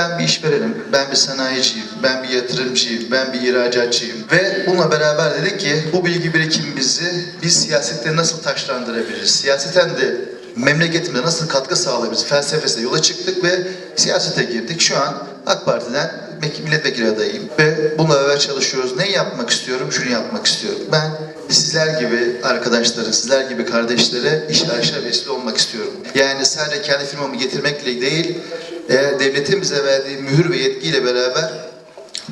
Ben bir işverenim, ben bir sanayiciyim, ben bir yatırımcıyım, ben bir ihracatçıyım. Ve bununla beraber dedik ki bu bilgi birikimimizi biz siyasette nasıl taşlandırabiliriz? Siyaseten de memleketimize nasıl katkı sağlayabiliriz felsefesine yola çıktık ve siyasete girdik. Şu an AK Parti'den milletvekili adayıyım ve bununla beraber çalışıyoruz. Ne yapmak istiyorum? Şunu yapmak istiyorum. Ben sizler gibi arkadaşları, sizler gibi kardeşlere iş arayışa vesile olmak istiyorum. Yani sadece kendi firmamı getirmekle değil, e, devletin bize verdiği mühür ve yetkiyle beraber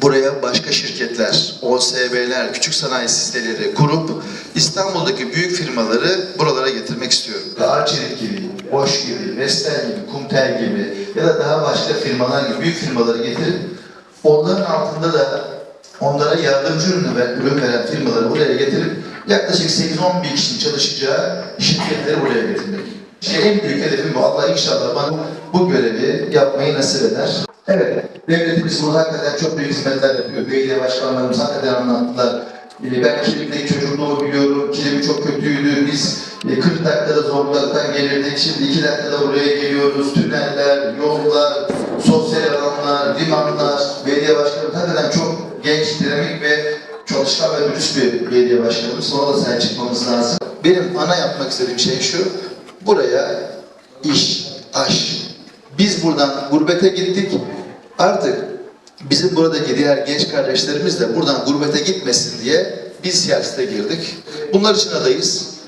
buraya başka şirketler, OSB'ler, küçük sanayi siteleri kurup İstanbul'daki büyük firmaları buralara getirmek istiyorum. Arçelik gibi, Boş gibi, Vestel gibi, Kumtel gibi ya da daha başka firmalar gibi büyük firmaları getirip onların altında da onlara yardımcı ürün, ver, ürün veren firmaları buraya getirip yaklaşık 8-10 bin kişinin çalışacağı şirketleri buraya getirmek. İşte en büyük hedefim bu. Allah inşallah bana bu görevi yapmayı nasip eder. Evet, devletimiz burada hakikaten çok büyük hizmetler yapıyor. Belediye başkanlarımız hakikaten anlattılar. Ee, Ben Kilim'deki çocukluğumu biliyorum. Kilim çok kötüydü. Biz e, 40 dakikada Zonguldak'tan gelirdik. Şimdi 2 dakikada buraya geliyoruz. Tüneller, yollar, sosyal alanlar, dürüst bir belediye başkanımız. Ona da sahip çıkmamız lazım. Benim ana yapmak istediğim şey şu. Buraya iş, aş. Biz buradan gurbete gittik. Artık bizim buradaki diğer genç kardeşlerimiz de buradan gurbete gitmesin diye biz siyasete girdik. Bunlar için adayız.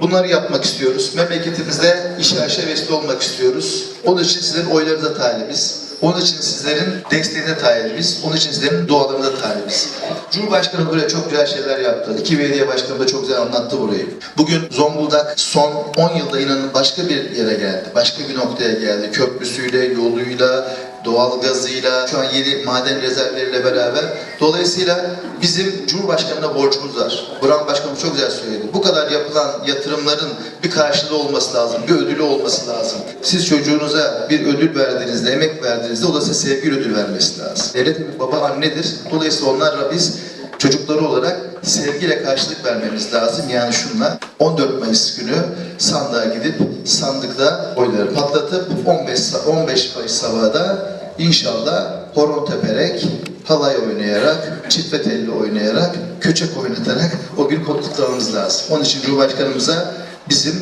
Bunları yapmak istiyoruz. Memleketimizde işe aşağı vesile olmak istiyoruz. Onun için sizlerin oylarınıza talibiz. Onun için sizlerin desteğine talibiz. Onun için sizlerin dualarına talibiz. Cumhurbaşkanı buraya çok güzel şeyler yaptı. İki belediye başkanı da çok güzel anlattı burayı. Bugün Zonguldak son 10 yılda inanın başka bir yere geldi. Başka bir noktaya geldi. Köprüsüyle, yoluyla, doğal gazıyla, şu an yeni maden rezervleriyle beraber. Dolayısıyla bizim Cumhurbaşkanı'na borcumuz var. Burhan Başkanımız çok güzel söyledi. Bu kadar yapılan yatırımların bir karşılığı olması lazım, bir ödülü olması lazım. Siz çocuğunuza bir ödül verdiğinizde, emek verdiğinizde o da size sevgi ödül vermesi lazım. Devlet bir baba annedir. Dolayısıyla onlarla biz çocukları olarak sevgiyle karşılık vermemiz lazım. Yani şunla 14 Mayıs günü sandığa gidip sandıkta oyları patlatıp 15 sa- 15 Mayıs sabahında inşallah horon teperek, halay oynayarak, çifte telli oynayarak, köçek oynatarak o gün kutlamamız lazım. Onun için Cumhurbaşkanımıza bizim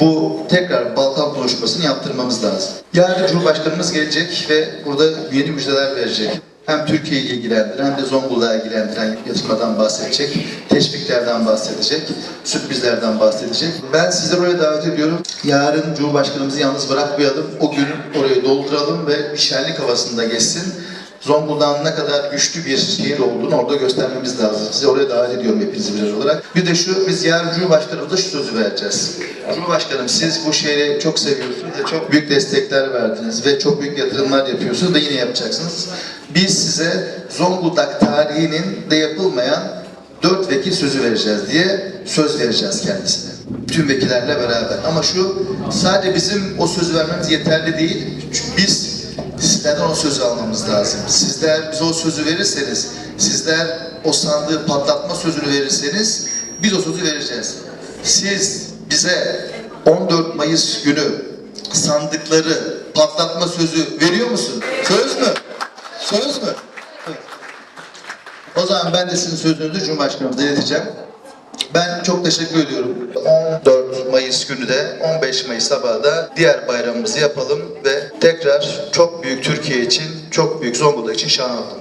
bu tekrar Balkan konuşmasını yaptırmamız lazım. Yarın Cumhurbaşkanımız gelecek ve burada yeni müjdeler verecek. Hem Türkiye'yi ilgilendiren hem de Zonguldak'ı ilgilendiren yatırmadan bahsedecek, teşviklerden bahsedecek, sürprizlerden bahsedecek. Ben sizleri oraya davet ediyorum. Yarın Cumhurbaşkanımızı yalnız bırakmayalım. O gün orayı dolduralım ve bir şenlik havasında geçsin. Zonguldak'ın ne kadar güçlü bir şehir olduğunu orada göstermemiz lazım. Sizi oraya davet ediyorum hepinizi birer olarak. Bir de şu, biz yarın Cumhurbaşkanımıza şu sözü vereceğiz. Cumhurbaşkanım siz bu şehri çok seviyorsunuz ve çok büyük destekler verdiniz ve çok büyük yatırımlar yapıyorsunuz ve yine yapacaksınız. Biz size Zonguldak tarihinin de yapılmayan dört vekil sözü vereceğiz diye söz vereceğiz kendisine. Tüm vekillerle beraber. Ama şu sadece bizim o sözü vermemiz yeterli değil. Çünkü biz sizlerden o sözü almamız lazım. Sizler bize o sözü verirseniz, sizler o sandığı patlatma sözünü verirseniz biz o sözü vereceğiz. Siz bize 14 Mayıs günü sandıkları patlatma sözü veriyor musun? Söz mü? Söz mü? O zaman ben de sizin sözünüzü Cumhurbaşkanımıza ileteceğim. Ben çok teşekkür ediyorum. 14 Mayıs günü de 15 Mayıs sabahı da diğer bayramımızı yapalım ve tekrar çok büyük Türkiye için, çok büyük Zonguldak için şan aldım.